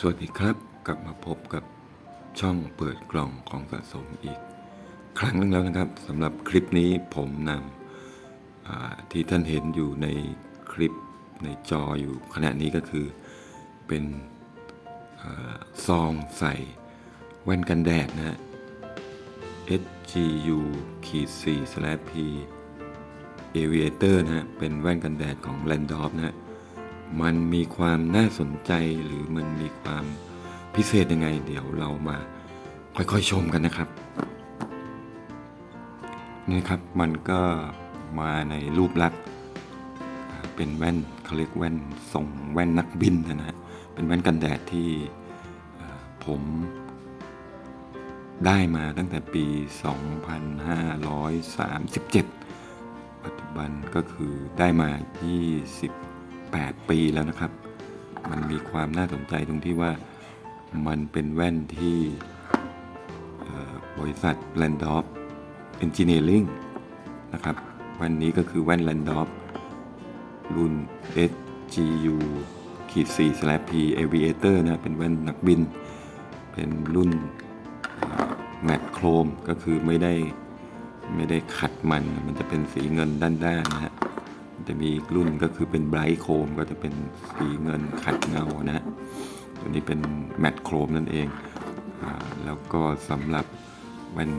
สวัสดีครับกลับมาพบกับช่องเปิดกล่องของสะสมอีก ครั้งนึงแล้วนะครับสำหรับคลิปนี้ผมนำที่ท่านเห็นอยู่ในคลิปในจออยู่ขณะนี้ก็คือเป็นอซองใส่แว่นกันแดดนะฮะ SGU ขีด4 P Aviator นะฮะเป็นแว่นกันแดดของ l a n d o r f นะฮะ มันมีความน่าสนใจหรือมันมีความพิเศษยังไง เดี๋ยวเรามาค่อยๆชมกันนะครับ นี่ครับมันก็มาในรูปลักษณ์เป็นแว่นเขาเรียกแว่นทรงแว่นนักบินนะฮะเป็นแว่นกันแดดที่ผมได้มาตั้งแต่ปี 2537 ปัจจุบันก็คือได้มา 8 ปีแล้วนะครับ มันมีความน่าสนใจตรงที่ว่ามันเป็นแว่นที่บริษัท l a n d o r f Engineering นะครับแว่นนี้ก็คือแว่น l a n d o r f รุ่น SGU ขีด4 slash P Aviator นะเป็นแว่นนักบิน เป็นรุ่นแมตโครมก็คือไม่ได้ไม่ได้ขัดมัน มันจะเป็นสีเงินด้านๆนะฮะ จะมีอีกรุ่นก็คือเป็นไบรท์โครมก็จะเป็นสีเงินขัดเงานะตัวนี้เป็นแมตต์โครมนั่นเองอแล้วก็สำหรับแว่น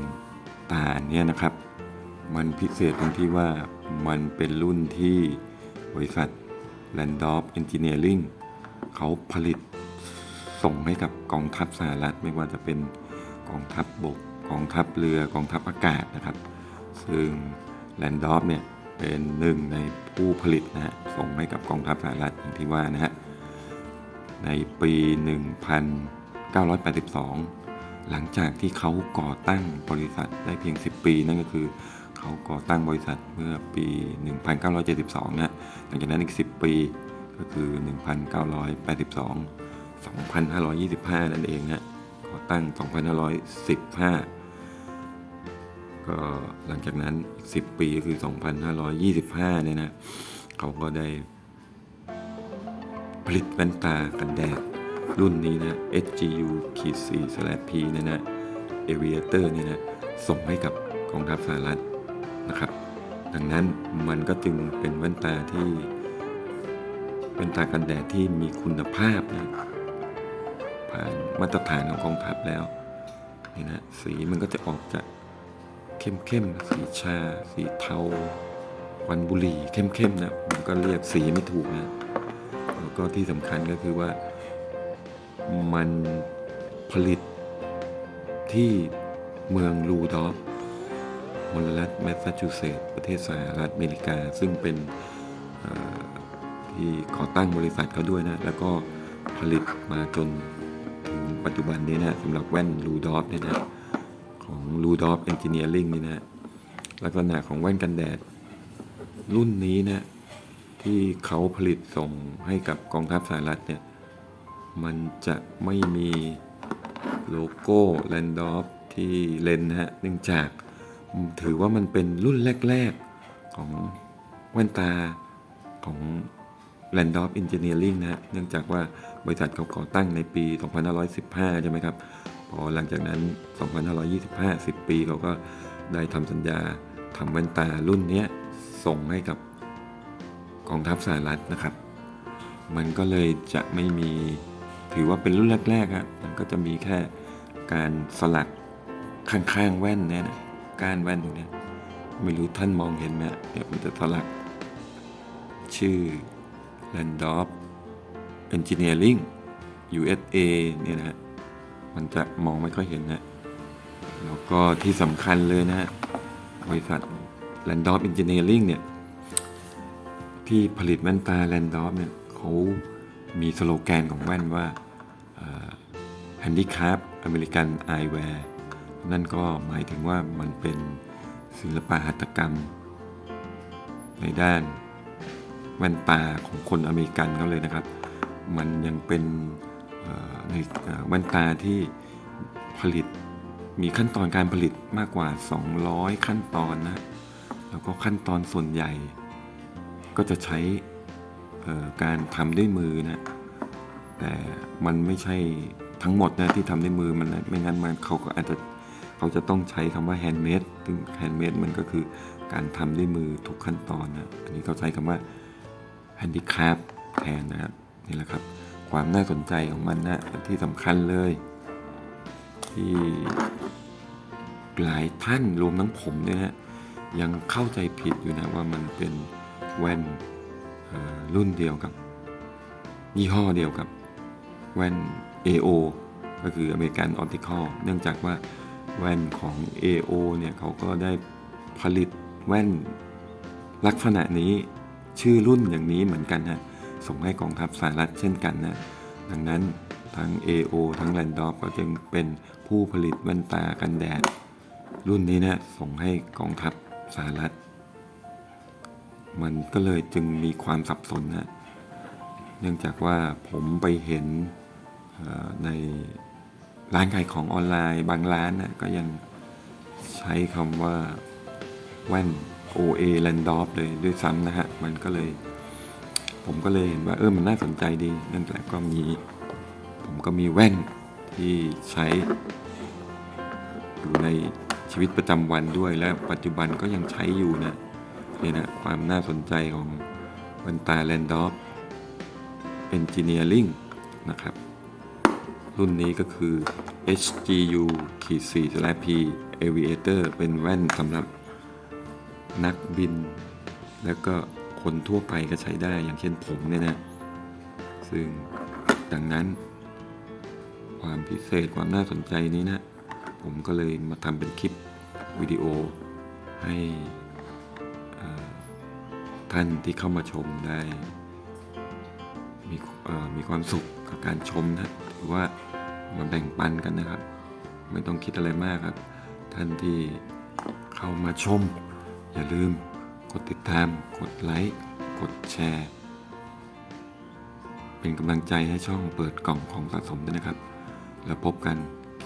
ตาเนี่ยนะครับ มันพิเศษตรงที่ว่ามันเป็นรุ่นที่บริษัท l a n d o r f Engineering เขาผลิตส่งให้กับกองทัพสหรัฐไม่ว่าจะเป็นกองทัพบบก กองทัพเรือ กองทัพอากาศนะครับ ซึ่ง l a n d o r f เนี่ย เป็นหนึ่งในผู้ผลิตนะฮะส่งให้กับกองทัพสหรัฐอย่างที่ว่านะฮะในปี 1982 หลังจากที่เขาก่อตั้งบริษัทได้เพียง 10 ปี นั่นก็คือเขาก่อตั้งบริษัทเมื่อปี 1972 นะหลังจากนั้นอีก 10 ปีก็คือ 1982 2525 นั่นเองนะก่อตั้ง 2515 ก็หลังจากนั้นอีก10 ปีก็คือ 2525 เนี่ยนะ เขาก็ได้ผลิตแว่นตากันแดดรุ่นนี้นะ SGU ขีด4 slash P เนี่ยนะ Aviator เนี่ยนะ ส่งให้กับกองทัพสหรัฐนะครับ ดังนั้นมันก็จึงเป็นแว่นตาที่แว่นตากันแดดที่มีคุณภาพนะผ่านมาตรฐานของกองทัพแล้วนี่นะสีมันก็จะออกจาก เข้มๆ สีชา สีเทาวันบุหรี่เข้มๆนะมันก็เรียกสีไม่ถูกนะแล้วก็ที่สำคัญก็คือว่ามันผลิตที่เมืองลูดอฟมลรัฐแมสซาชูเซตส์ประเทศสหรัฐอเมริกา ซึ่งเป็นที่ก่อตั้งบริษัทเขาด้วยนะ แล้วก็ผลิตมาจนถึงปัจจุบันนี้นะสำหรับแว่นลูดอฟเนี่ยนะ ของลูดอฟเอนจิเนียริงนี่นะลักษณะของแว่นกันแดด รุ่นนี้นะ ที่เขาผลิตส่งให้กับกองทัพสหรัฐเนี่ย มันจะไม่มีโลโก้แลนดอฟที่เลนนะฮะเนื่องจากถือว่ามันเป็นรุ่นแรก ๆ ของแว่นตาของ l a n d o r f Engineering นะฮะ เนื่องจากว่าบริษัทเขาก่อตั้งในปี 2515 ใช่ไหมครับ พอหลังจากนั้น 2525 10 ปีเขาก็ได้ทำสัญญาทำแว่นตารุ่นนี้ส่งให้กับกองทัพสหรัฐนะครับ มันก็เลยจะไม่มีถือว่าเป็นรุ่นแรกๆครับมันก็จะมีแค่การสลักข้างๆแว่นเนี่ยนะก้านแว่นตรงนี้ไม่รู้ท่านมองเห็นไหมเดี๋ยวมันจะสลักชื่อ l a n d o r f Engineering USA เนี่ยนะฮะ มันจะมองไม่ค่อยเห็นนะแล้วก็ที่สำคัญเลยนะฮะบริษัท l a n d o r f Engineering เนี่ย ที่ผลิตแว่นตาแลนดอฟเนี่ยเขามีสโลแกนของแว่นว่า Handicap American Eyewear นั่นก็หมายถึงว่ามันเป็นศิลปหัตถกรรม ในด้านแว่นตาของคนอเมริกันเขาเลยนะครับ มันยังเป็น ในแว่นตาที่ผลิตมีขั้นตอนการผลิตมากกว่า 200 ขั้นตอนนะ แล้วก็ขั้นตอนส่วนใหญ่ ก็จะใช้การทำด้วยมือนะ แต่มันไม่ใช่ทั้งหมดนะที่ทำด้วยมือมันไม่งั้นมันเขาก็อาจจะเขาจะต้องใช้คำว่าแฮนด์เมดซึ่งแฮนด์เมดมันก็คือการทำด้วยมือทุกขั้นตอนนะ อันนี้เขาใช้คำว่าแฮนดิคราฟแทนนะครับนี่แหละครับ ความน่าสนใจของมันนะที่สำคัญเลย ที่หลายท่านรวมทั้งผมเนี่ยนะยังเข้าใจผิดอยู่นะว่ามันเป็นแว่นรุ่นเดียวกับ ยี่ห้อเดียวกับแว่น AO ก็คืออเมริกันออ t ติคอลเนื่องจากว่าแว่นของ AO เนี่ยเขาก็ได้ผลิตแว่นลักษณะนี้ชื่อรุ่นอย่างนี้เหมือนกันนะ ส่งให้กองทัพสหรัฐเช่นกันนะ ดังนั้นทั้ง AO ทั้ง l a n d o r f ก็จึงเป็นผู้ผลิตแว่นตากันแดด รุ่นนี้นะส่งให้กองทัพสหรัฐ มันก็เลยจึงมีความสับสนนะเนื่องจากว่าผมไปเห็นในร้านขายของออนไลน์บางร้านนะก็ยังใช้คำว่าแว่น OA l a n d o r f เลยด้วยซ้ำนะฮะ มันก็เลย ผมก็เลยเห็นว่าเออมันน่าสนใจดี นั่นแหละก็มี ผมก็มีแว่นที่ใช้อยู่ในชีวิตประจำวันด้วยและปัจจุบันก็ยังใช้อยู่นะนี่นะความน่าสนใจของแว่นตา l a n d o r f Engineering นะครับ รุ่นนี้ก็คือ HGU ขีด4 P Aviator เป็นแว่นสำหรับนักบิน แล้วก็ คนทั่วไปก็ใช้ได้อย่างเช่นผมเนี่ยนะ ซึ่งดังนั้น ความพิเศษความน่าสนใจนี้นะ ผมก็เลยมาทำเป็นคลิปวิดีโอให้ท่านที่เข้ามาชมได้มีมีความสุขกับการชมนะถือว่ามาแบ่งปันกันนะครับ ไม่ต้องคิดอะไรมากครับ ท่านที่เข้ามาชม อย่าลืม กดติดตาม กดไลค์ กดแชร์ เป็นกำลังใจให้ช่องเปิดกล่องของสะสมด้วยนะครับ แล้วพบกัน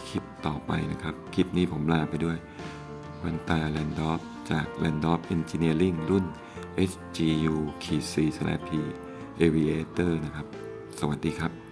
คลิปต่อไปนะครับ คลิปนี้ผมลาไปด้วยวันตาแลนดอฟจาก l a n d o f Engineering รุ่น HGU ขีด4 P Aviator นะครับ สวัสดีครับ